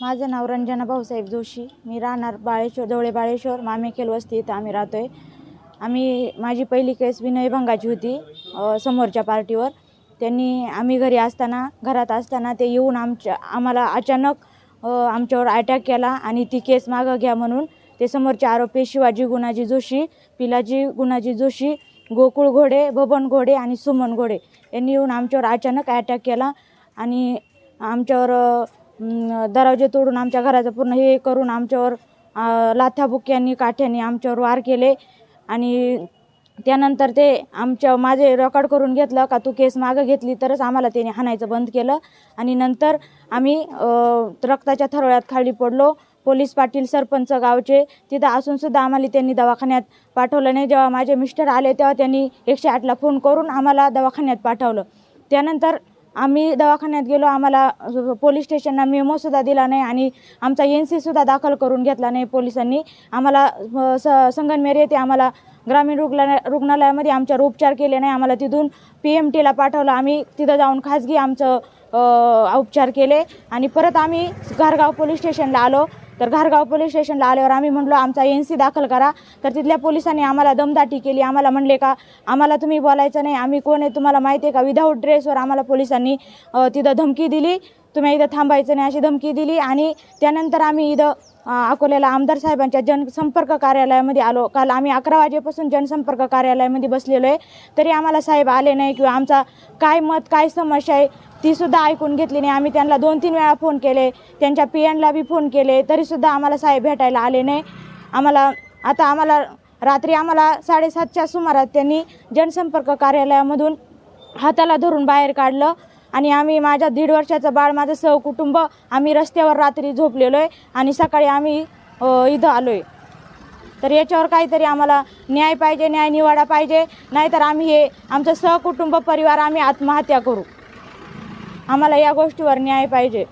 माझं नाव रंजना भाऊसाहेब जोशी. मी राहणार बाळेश्वर जवळे बाळेश्वर मामेखेल वस्ती इथं आम्ही राहतो आहे आम्ही माझी पहिली केस विनयभंगाची होती समोरच्या पार्टीवर त्यांनी आम्ही घरी असताना घरात असताना ते येऊन आमच्या आम्हाला अचानक आमच्यावर अटॅक केला आणि ती केस मागं घ्या म्हणून ते समोरचे आरोपी शिवाजी गुणाजी जोशी पिलाजी गुणाजी जोशी गोकुळ घोडे बबन घोडे आणि सुमन घोडे यांनी येऊन आमच्यावर अचानक अटॅक केला आणि आमच्यावर दरवाजे तोडून आमच्या घराचं पूर्ण हे करून आमच्यावर अ, लाथाबुक्यांनी काठ्याने आमच्यावर वार केले. आणि त्यानंतर ते आमच्या माझे रेकॉर्ड करून घेतलं का तू केस मागं घेतली तरच आम्हाला त्याने हाणायचं बंद केलं. आणि नंतर आम्ही रक्ताच्या थरोळ्यात खाली पडलो. पोलीस पाटील सरपंच गावचे तिथं असूनसुद्धा आम्हाला त्यांनी दवाखान्यात पाठवलं नाही. जेव्हा माझे मिस्टर आले तेव्हा त्यांनी एकशे आठला फोन करून आम्हाला दवाखान्यात पाठवलं. त्यानंतर आम्ही दवाखान्यात गेलो आम्हाला पोलीस स्टेशनला मेमोसुद्धा दिला नाही आणि आमचा एन सीसुद्धा दाखल करून घेतला नाही पोलिसांनी. आम्हाला स संगनमेर येथे आम्हाला ग्रामीण रुग्णालय रुग्णालयामध्ये आमच्यावर उपचार केले नाही. आम्हाला तिथून पी एम टीला पाठवलं. आम्ही तिथं जाऊन खाजगी आमचं उपचार केले आणि परत आम्ही घारगाव पोलीस स्टेशनला आलो. तर घारगाव पोलीस स्टेशनला आल्यावर आम्ही म्हणलो आमचा एन सी दाखल करा. तर तिथल्या पोलिसांनी आम्हाला दमदाटी केली. आम्हाला म्हणले का आम्हाला तुम्ही बोलायचं नाही. आम्ही कोण आहे तुम्हाला माहिती आहे का? विदाऊट ड्रेसवर आम्हाला पोलिसांनी तिथं धमकी दिली. तुम्ही इथं थांबायचं नाही अशी धमकी दिली आणि त्यानंतर आम्ही इथं अकोल्याला आमदार साहेबांच्या जनसंपर्क कार्यालयामध्ये आलो. काल आम्ही अकरा वाजेपासून जनसंपर्क कार्यालयामध्ये बसलेलो आहे. तरी आम्हाला साहेब आले नाही किंवा आमचा काय मत काय समस्या आहे तीसुद्धा ऐकून घेतली नाही. आम्ही त्यांना दोन तीन वेळा फोन केले. त्यांच्या पी एनला बी फोन केले. तरीसुद्धा आम्हाला साहेब भेटायला आले नाही. आम्हाला आता आम्हाला रात्री आम्हाला साडेसातच्या सुमारात त्यांनी जनसंपर्क कार्यालयामधून हाताला धरून बाहेर काढलं आणि आम्ही माझ्या दीड वर्षाचं बाळ माझं सहकुटुंब आम्ही रस्त्यावर रात्री झोपलेलो आहे आणि सकाळी आम्ही इथं आलो आहे तर याच्यावर काहीतरी आम्हाला न्याय पाहिजे न्याय निवाडा पाहिजे. नाहीतर आम्ही हे आमचं सहकुटुंब परिवार आम्ही आत्महत्या करू. आम्हाला या गोष्टीवर न्याय पाहिजे.